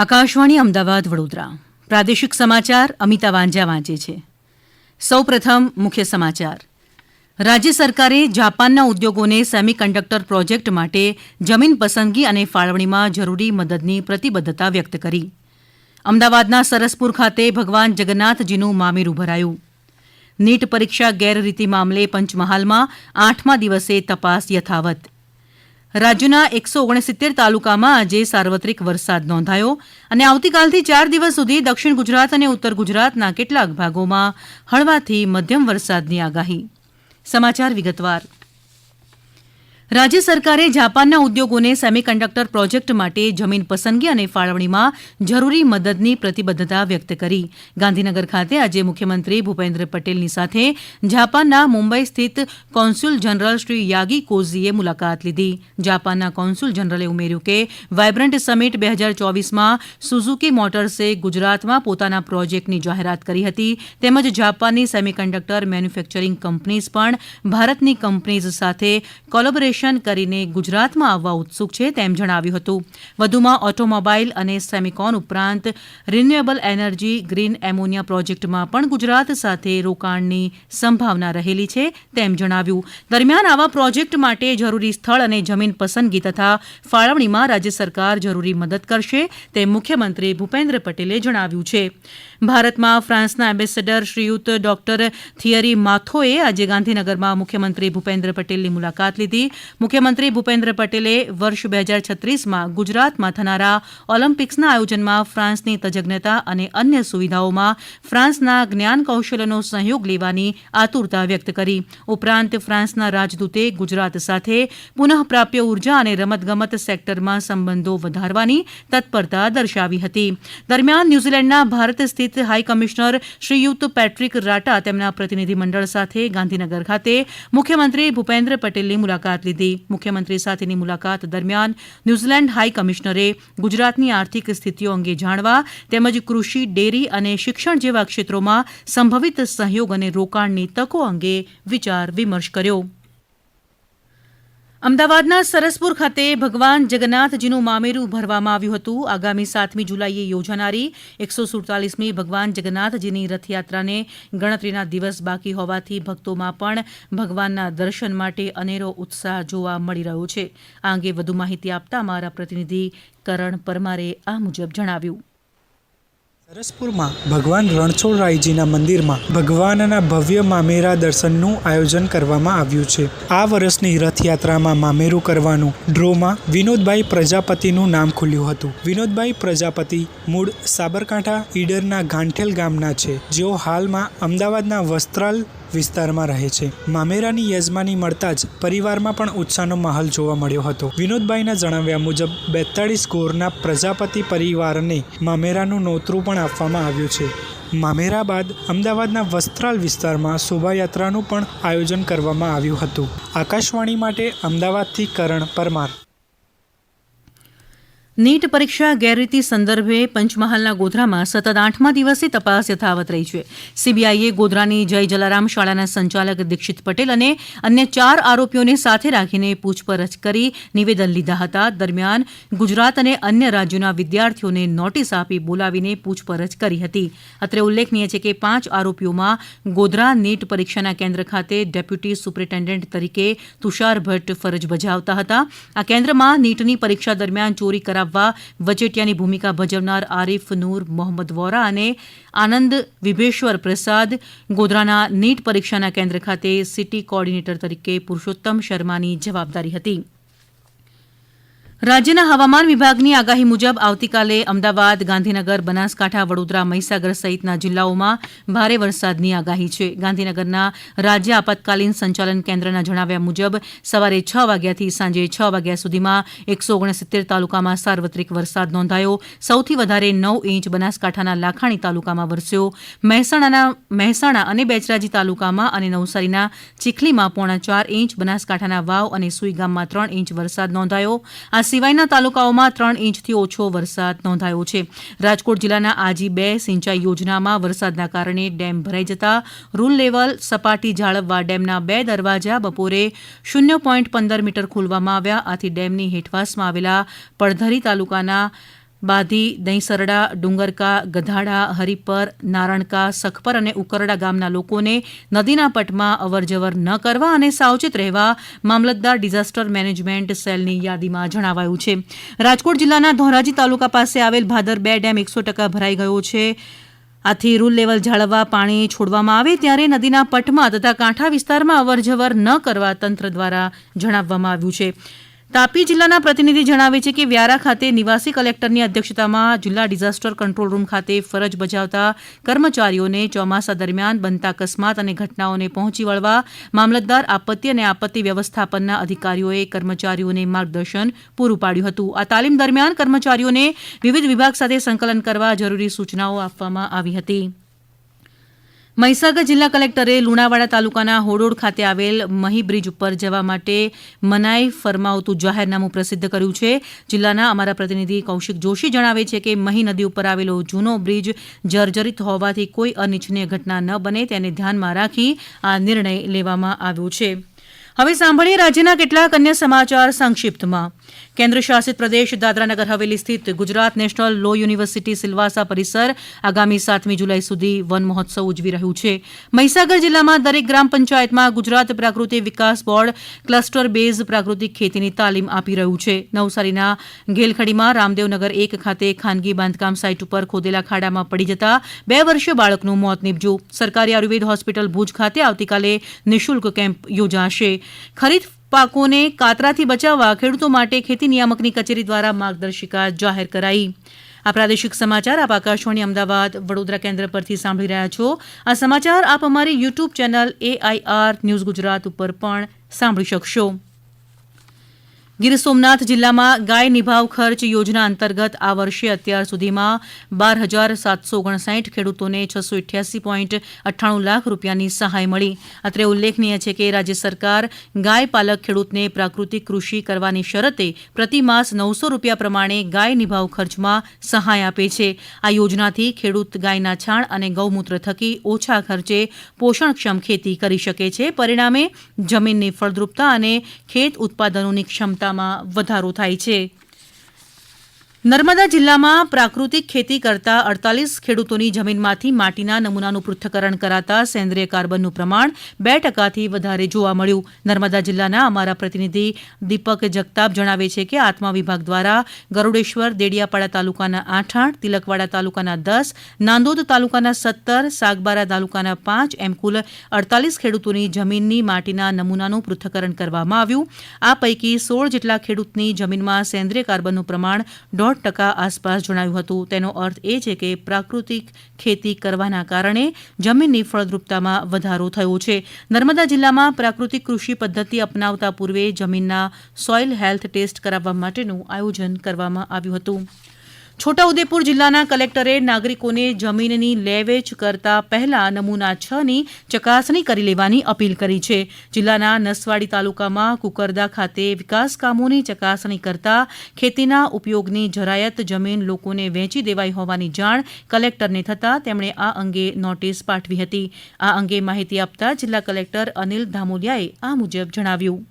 આકાશવાણી અમદાવાદ, વડોદરા. પ્રાદેશિક સમાચાર અમિતા વાંઝા વાંચે છે. સૌ પ્રથમ મુખ્ય સમાચાર. રાજ્ય સરકારે જાપાનના ઉદ્યોગોને સેમિકન્ડક્ટર પ્રોજેક્ટ માટે જમીન પસંદગી અને ફાળવણીમાં જરૂરી મદદની પ્રતિબદ્ધતા વ્યક્ત કરી. અમદાવાદના સરસપુર ખાતે ભગવાન જગન્નાથજીનું મામેરું ભરાયું. નીટ પરીક્ષા ગેરરીતિ મામલે પંચમહાલમાં આઠમા દિવસે તપાસ યથાવત. રાજ્યના એકસો ઓગણસિત્તેર તાલુકામાં આજે સાર્વત્રિક વરસાદ નોંધાયો અને આવતીકાલથી ચાર દિવસ સુધી દક્ષિણ ગુજરાત અને ઉત્તર ગુજરાતના કેટલાક ભાગોમાં હળવાથી મધ્યમ વરસાદની આગાહી. સમાચાર વિગતવાર. રાજ્ય સરકારે જાપાનના ઉદ્યોગોને સેમિકન્ડક્ટર પ્રોજેક્ટ માટે જમીન પસંદગી અને ફાળવણીમાં જરૂરી મદદની પ્રતિબદ્ધતા વ્યક્ત કરી. ગાંધીનગર ખાતે આજે મુખ્યમંત્રી ભૂપેન્દ્ર પટેલની સાથે જાપાનના મુંબઈ સ્થિત કોન્સ્યુલ જનરલ શ્રી યાગી કોઝીએ મુલાકાત લીધી. જાપાનના કોન્સ્યુલ જનરલે ઉમેર્યું કે, વાયબ્રન્ટ સમિટ બે હજાર ચોવીસમાં સુઝુકી મોટર્સે ગુજરાતમાં પોતાના પ્રોજેક્ટની જાહેરાત કરી હતી. તેમજ જાપાનની સેમિકન્ડક્ટર મેન્યુફેક્ચરિંગ કંપનીઝ પણ ભારતની કંપનીઝ સાથે કોલેબોરેશન કરીને ગુજરાતમાં આવવા ઉત્સુક છે તેમ જણાવ્યું હતું. વધુમાં ઓટોમોબાઇલ અને સેમિકોન ઉપરાંત રિન્યુએબલ એનર્જી, ગ્રીન એમોનિયા પ્રોજેક્ટમાં પણ ગુજરાત સાથે રોકાણની સંભાવના રહેલી છે તેમ જણાવ્યું. દરમિયાન આવા પ્રોજેક્ટ માટે જરૂરી સ્થળ અને જમીન પસંદગી તથા ફાળવણીમાં રાજ્ય સરકાર જરૂરી મદદ કરશે તેમ મુખ્યમંત્રી ભૂપેન્દ્ર પટેલે જણાવ્યું છે. ભારતમાં ફ્રાન્સના એમ્બેસેડર શ્રીયુત ડોક્ટર થિયરી માથોએ આજે ગાંધીનગરમાં મુખ્યમંત્રી ભૂપેન્દ્ર પટેલની મુલાકાત લીધી. મુખ્યમંત્રી ભૂપેન્દ્ર પટેલે વર્ષ બે હજાર છત્રીસમાં ગુજરાતમાં થનારા ઓલિમ્પિક્સના આયોજનમાં ફ્રાન્સની તજજ્ઞતા અને અન્ય સુવિધાઓમાં ફ્રાન્સના જ્ઞાન કૌશલ્યનો સહયોગ લેવાની આતુરતા વ્યક્ત કરી. ઉપરાંત ફ્રાન્સના રાજદૂતે ગુજરાત સાથે પુનઃપ્રાપ્ય ઊર્જા અને રમતગમત સેક્ટરમાં સંબંધો વધારવાની તત્પરતા દર્શાવી હતી. દરમિયાન ન્યૂઝીલેન્ડના ભારત સ્થિત હાઈ કમિશનર શ્રીયુત પેટ્રિક રાટા તેમના પ્રતિનિધિમંડળ સાથે ગાંધીનગર ખાતે મુખ્યમંત્રી ભૂપેન્દ્ર પટેલની મુલાકાત લીધી. મુખ્યમંત્રી સાથેની મુલાકાત દરમિયાન ન્યૂઝીલેન્ડ હાઈ કમિશનરે ગુજરાતની આર્થિક સ્થિતિઓ અંગે જાણવા તેમજ કૃષિ, ડેરી અને શિક્ષણ જેવા ક્ષેત્રોમાં સંભવિત સહયોગ અને રોકાણની તકો અંગે વિચાર વિમર્શ કર્યો. અમદાવાદના સરસપુર ખાતે ભગવાન જગન્નાથજીનું મામેરું ભરવામાં આવ્યું હતું. આગામી સાતમી જુલાઈએ યોજાનારી એકસો સુડતાલીસમી ભગવાન જગન્નાથજીની રથયાત્રાને ગણતરીના દિવસ બાકી હોવાથી ભક્તોમાં પણ ભગવાનના દર્શન માટે અનેરો ઉત્સાહ જોવા મળી રહ્યો છે. આ અંગે વધુ માહિતી આપતા અમારા પ્રતિનિધિ કરણ પરમારે આ મુજબ જણાવ્યું. સરસપુરમાં ભગવાન રણછોડરાયજીના મંદિરમાં ભગવાનના ભવ્ય મામેરા દર્શનનું આયોજન કરવામાં આવ્યું છે. આ વર્ષની રથયાત્રામાં મામેરું કરવાનું ડ્રોમાં વિનોદભાઈ પ્રજાપતિનું નામ ખુલ્યું હતું. વિનોદભાઈ પ્રજાપતિ મૂળ સાબરકાંઠા ઈડરના ગાંઠેલ ગામના છે. જેઓ હાલમાં અમદાવાદના વસ્ત્રાલ વિસ્તારમાં રહે છે. મામેરાની યજમાની મળતા જ પરિવારમાં પણ ઉત્સાહનો માહોલ જોવા મળ્યો હતો. વિનોદભાઈના જણાવ્યા મુજબ બેતાળીસ ગોરના પ્રજાપતિ પરિવારને મામેરાનું નોતરું પણ આપવામાં આવ્યું છે. મામેરા બાદ અમદાવાદના વસ્ત્રાલ વિસ્તારમાં શોભાયાત્રાનું પણ આયોજન કરવામાં આવ્યું હતું. આકાશવાણી માટે અમદાવાદથી કરણ પરમાર. નીટ પરીક્ષા ગેરરીતિ સંદર્ભે પંચમહાલના ગોધરામાં સતત આઠમા દિવસે તપાસ યથાવત રહી છે. સીબીઆઈએ ગોધરાની જય જલારામ શાળાના સંચાલક દીક્ષિત પટેલ અને અન્ય ચાર આરોપીઓને સાથે રાખીને પૂછપરછ કરી નિવેદન લીધા હતા. દરમિયાન ગુજરાત અને અન્ય રાજ્યોના વિદ્યાર્થીઓને નોટિસ આપી બોલાવીને પૂછપરછ કરી હતી. અત્રે ઉલ્લેખનીય છે કે પાંચ આરોપીઓમાં ગોધરા નીટ પરીક્ષાના કેન્દ્ર ખાતે ડેપ્યુટી સુપ્રિન્ટેન્ડન્ટ તરીકે તુષાર ભટ્ટ ફરજ બજાવતા હતા. આ કેન્દ્રમાં નીટની પરીક્ષા દરમિયાન ચોરી કરાવવા વચેટિયાની ભૂમિકા ભજવનાર આરીફ નૂર, મોહમ્મદ વોરા અને આનંદ વિભેશ્વર પ્રસાદ ગોધરાના નીટ પરીક્ષાના કેન્દ્ર ખાતે સિટી કોર્ડિનેટર તરીકે પુરુષોત્તમ શર્માની જવાબદારી હતી. રાજ્યના હવામાન વિભાગની આગાહી મુજબ આવતીકાલે અમદાવાદ, ગાંધીનગર, બનાસકાંઠા, વડોદરા, મહીસાગર સહિતના જિલ્લાઓમાં ભારે વરસાદની આગાહી છે. ગાંધીનગરના રાજ્ય આપતકાલીન સંચાલન કેન્દ્રના જણાવ્યા મુજબ સવારે છ વાગ્યાથી સાંજે છ વાગ્યા સુધીમાં એકસો ઓગણસિત્તેર તાલુકામાં સાર્વત્રિક વરસાદ નોંધાયો. સૌથી વધારે નવ ઇંચ બનાસકાંઠાના લાખાણી તાલુકામાં વરસ્યો. મહેસાણાના, મહેસાણા અને બેચરાજી તાલુકામાં અને નવસારીના ચીખલીમાં પોણા ચાર ઇંચ, બનાસકાંઠાના વાવ અને સુઈગામમાં ત્રણ ઇંચ વરસાદ નોંધાયો. આ સિવાયના તાલુકાઓમાં ત્રણ ઇંચથી ઓછો વરસાદ નોંધાયો છે. રાજકોટ જિલ્લાના આજી બે સિંચાઈ યોજનામાં વરસાદના કારણે ડેમ ભરાઈ જતા રૂલ લેવલ સપાટી જાળવવા ડેમના બે દરવાજા બપોરે શૂન્ય પોઈન્ટ પંદર મીટર ખોલવામાં આવ્યા. આથી ડેમની હેઠવાસમાં આવેલા પડધરી તાલુકાના બાધી, દહીંસરડા, ડુંગરકા, ગધાડા, હરિપર, નારણકા, સખપર અને ઉકરડા ગામના લોકોને નદીના પટમાં અવરજવર ન કરવા અને સાવચેત રહેવા મામલતદાર ડિઝાસ્ટર મેનેજમેન્ટ સેલની યાદીમાં જણાવાયું છે. રાજકોટ જિલ્લાના ધોરાજી તાલુકા પાસે આવેલ ભાદર બે ડેમ એકસો ટકા ભરાઈ ગયો છે. આથી રૂલ લેવલ જાળવવા પાણી છોડવામાં આવે ત્યારે નદીના પટમાં તથા કાંઠા વિસ્તારમાં અવરજવર ન કરવા તંત્ર દ્વારા જણાવવામાં આવ્યું છે. તાપી જિલ્લાના પ્રતિનિધિ જણાવે છે કે વ્યારા ખાતે નિવાસી કલેક્ટરની અધ્યક્ષતામાં જિલ્લા ડિઝાસ્ટર કંટ્રોલ રૂમ ખાતે ફરજ બજાવતા કર્મચારીઓને ચોમાસા દરમિયાન બનતા અકસ્માત અને ઘટનાઓને પહોંચી વળવા મામલતદાર આપત્તિ અને આપત્તિ વ્યવસ્થાપનના અધિકારીઓએ કર્મચારીઓને માર્ગદર્શન પૂરું પાડ્યું હતું. આ તાલીમ દરમિયાન કર્મચારીઓને વિવિધ વિભાગ સાથે સંકલન કરવા જરૂરી સૂચનાઓ આપવામાં આવી હતી. મહીસાગર જિલ્લા કલેક્ટરે લુણાવાડા તાલુકાના હોડોડ ખાતે આવેલ મહી બ્રિજ ઉપર જવા માટે મનાઈ ફરમાવતું જાહેરનામું પ્રસિદ્ધ કર્યું છે. જિલ્લાના અમારા પ્રતિનિધિ કૌશિક જોશી જણાવે છે કે મહી નદી ઉપર આવેલો જૂનો બ્રિજ જર્જરિત હોવાથી કોઈ અનિચ્છનીય ઘટના ન બને તેને ધ્યાનમાં રાખી આ નિર્ણય લેવામાં આવ્યો છે. હવે સાંભળીએ રાજ્યના કેટલાક અન્ય સમાચાર સંક્ષિપ્તમાં. કેન્દ્ર શાસિત પ્રદેશ દાદરાનગર હવેલી સ્થિત Gujarat national law university Silvassa પરિસર આગામી સાતમી જુલાઈ સુધી વન મહોત્સવ ઉજવી રહ્યું છે. મહીસાગર જિલ્લામાં દરેક ગ્રામ પંચાયતમાં ગુજરાત પ્રાકૃતિક વિકાસ બોર્ડ ક્લસ્ટર બેઝ પ્રાકૃતિક ખેતીની તાલીમ આપી રહ્યું છે. નવસારીના ગેલખડીમાં રામદેવનગર એક ખાતે ખાનગી બાંધકામ સાઇટ ઉપર ખોદેલા ખાડામાં પડી જતા બે વર્ષીય બાળકનું મોત નીપજ્યું. સરકારી આયુર્વેદ હોસ્પિટલ ભુજ ખાતે આવતીકાલે નિઃશુલ્ક કેમ્પ યોજાશે. ખરીફ પાકોને કાતરાથી બચાવવા ખેડૂતો માટે ખેતી નિયામકની કચેરી દ્વારા માર્ગદર્શિકા જાહેર કરાઈ. આ પ્રાદેશિક સમાચાર આપ આકાશવાણી અમદાવાદ વડોદરા કેન્દ્ર પરથી સાંભળી રહ્યા છો. આ સમાચાર આપ અમારી YouTube channel AIR news Gujarat ઉપર પણ સાંભળી શકશો. ગીર સોમનાથ જિલ્લામાં ગાય નિભાવ ખર્ચ યોજના અંતર્ગત આ વર્ષે અત્યાર સુધીમાં બાર હજાર સાતસો ઓગણસાઠ ખેડૂતોને છસો ઇઠ્યાસી પોઈન્ટ અઠ્ઠાણું લાખ રૂપિયાની સહાય મળી. અત્રે ઉલ્લેખનીય છે કે રાજ્ય સરકાર ગાય પાલક ખેડૂતને પ્રાકૃતિક કૃષિ કરવાની શરતે પ્રતિમાસ નવસો રૂપિયા પ્રમાણે ગાય નિભાવ ખર્ચમાં સહાય આપે છે. આ યોજનાથી ખેડૂત ગાયના છાણ અને ગૌમૂત્ર થકી ઓછા ખર્ચે પોષણક્ષમ ખેતી કરી શકે છે. પરિણામે જમીનની ફળદ્રુપતા અને ખેત ઉત્પાદનોની ક્ષમતામાં વધારો થાય છે. નર્મદા જિલ્લામાં પ્રાકૃતિક ખેતી કરતા અડતાલીસ ખેડૂતોની જમીનમાંથી માટીના નમૂનાનું પૃથ્થકરણ કરાતા સેન્દ્રિય કાર્બનનું પ્રમાણ બે ટકાથી વધારે જોવા મળ્યું. નર્મદા જિલ્લાના અમારા પ્રતિનિધિ દીપક જગતાપ જણાવે છે કે આત્મા વિભાગ દ્વારા ગરુડેશ્વર, દેડિયાપાડા તાલુકાના આઠ આઠ તિલકવાડા તાલુકાના દસ, નાંદોદ તાલુકાના સત્તર, સાગબારા તાલુકાના પાંચ એમ કુલ અડતાલીસ ખેડૂતોની જમીનની માટીના નમૂનાનું પૃથ્થકરણ કરવામાં આવ્યું. આ પૈકી સોળ જેટલા ખેડૂતની જમીનમાં સેન્દ્રિય કાર્બનનું પ્રમાણ દોઢ ટકા આસપાસ જણાવ્યું હતું. તેનો અર્થ એ છે કે પ્રાકૃતિક ખેતી કરવાના કારણે જમીનની ફળદ્રુપતામાં વધારો થયો છે. નર્મદા જિલ્લામાં પ્રાકૃતિક કૃષિ પદ્ધતિ અપનાવતા પૂર્વે જમીનના સોઇલ હેલ્થ ટેસ્ટ કરાવવા માટેનું આયોજન કરવામાં આવ્યું હતું. છોટાઉદેપુર જિલ્લાના કલેક્ટરે નાગરિકોને જમીનની લે વેચ કરતા પહેલા નમૂના છ ની ચકાસણી કરી લેવાની અપીલ કરી છે. જિલ્લાના નસવાડી તાલુકામાં કુકરદા ખાતે વિકાસ કામોની ચકાસણી કરતા ખેતીના ઉપયોગની જરાયત જમીન લોકોને વેચી દેવાઈ હોવાની જાણ કલેક્ટરને થતાં તેમણે આ અંગે નોટિસ પાઠવી હતી. આ અંગે માહિતી આપતા જિલ્લા કલેક્ટર અનિલ ધામોલિયાએ આ મુજબ જણાવ્યું.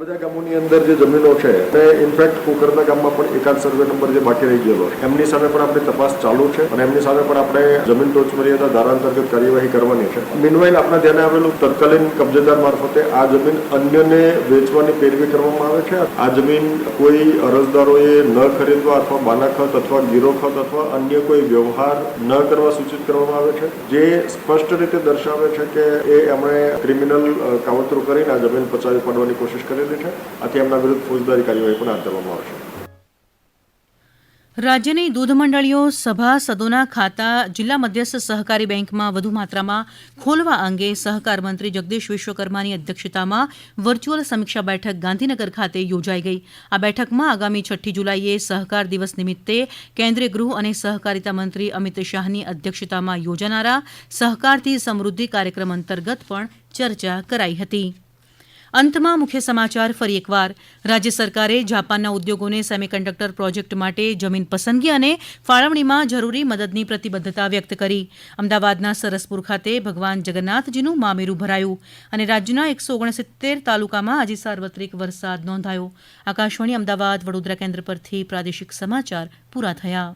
બધા ગામોની અંદર જે જમીનો છે અને ઇનફેક્ટ કુકરના ગામમાં પણ એકાદ સર્વે નંબર જે બાકી રહી ગયેલો છે. એમની સામે પણ આપણે તપાસ ચાલુ છે અને એમની સામે પણ આપણે જમીન ટોચ મર્યાદા ધારા અંતર્ગત કાર્યવાહી કરવાની છે. મીનવાઇલ આપણા ધ્યાને આવેલું તત્કાલીન કબજેદાર મારફતે આ જમીન અન્યને વેચવાની પેરવી કરવામાં આવે છે? આ જમીન કોઈ અરજદારોએ ન ખરીદવા અથવા બાનાખત અથવા ગીરોખત અથવા અન્ય કોઈ વ્યવહાર ન કરવા સૂચિત કરવામાં આવે છે? જે સ્પષ્ટ રીતે દર્શાવે છે કે એ એમણે ક્રિમિનલ કાવતરું કરીને આ જમીન પચાવી પાડવાની કોશિશ કરેલી હેઠળ આથી એમના વિરુદ્ધ ફોજદારી કાર્યવાહી પણ હાથ ધરવામાં આવશે. રાજ્યની દૂધ મંડળીઓ સભાસદોના ખાતા જિલ્લા મધ્યસ્થ સહકારી બેંકમાં વધુ માત્રામાં ખોલવા અંગે સહકાર મંત્રી જગદીશ વિશ્વકર્માની અધ્યક્ષતામાં વર્ચ્યુઅલ સમીક્ષા બેઠક ગાંધીનગર ખાતે યોજાઈ ગઈ. આ બેઠકમાં આગામી છઠ્ઠી જુલાઈએ સહકાર દિવસ નિમિત્તે કેન્દ્રીય ગૃહ અને સહકારિતા મંત્રી અમિત શાહની અધ્યક્ષતામાં યોજાનારા સહકારથી સમૃદ્ધિ કાર્યક્રમ અંતર્ગત પણ ચર્ચા કરાઈ હતી. અંતમાં મુખ્ય સમાચાર ફરી એકવાર. રાજ્ય સરકારે જાપાનના ઉદ્યોગોને સેમિકન્ડક્ટર પ્રોજેક્ટ માટે જમીન પસંદગી અને ફાળવણીમાં જરૂરી મદદની પ્રતિબદ્ધતા વ્યક્ત કરી. અમદાવાદના સરસપુર ખાતે ભગવાન જગન્નાથજીનું મામેરું ભરાયું અને રાજ્યના એકસો ઓગણસિત્તેર તાલુકામાં આજે સાર્વત્રિક વરસાદ નોંધાયો. આકાશવાણી અમદાવાદ વડોદરા કેન્દ્ર પરથી પ્રાદેશિક સમાચાર પૂરા થયા.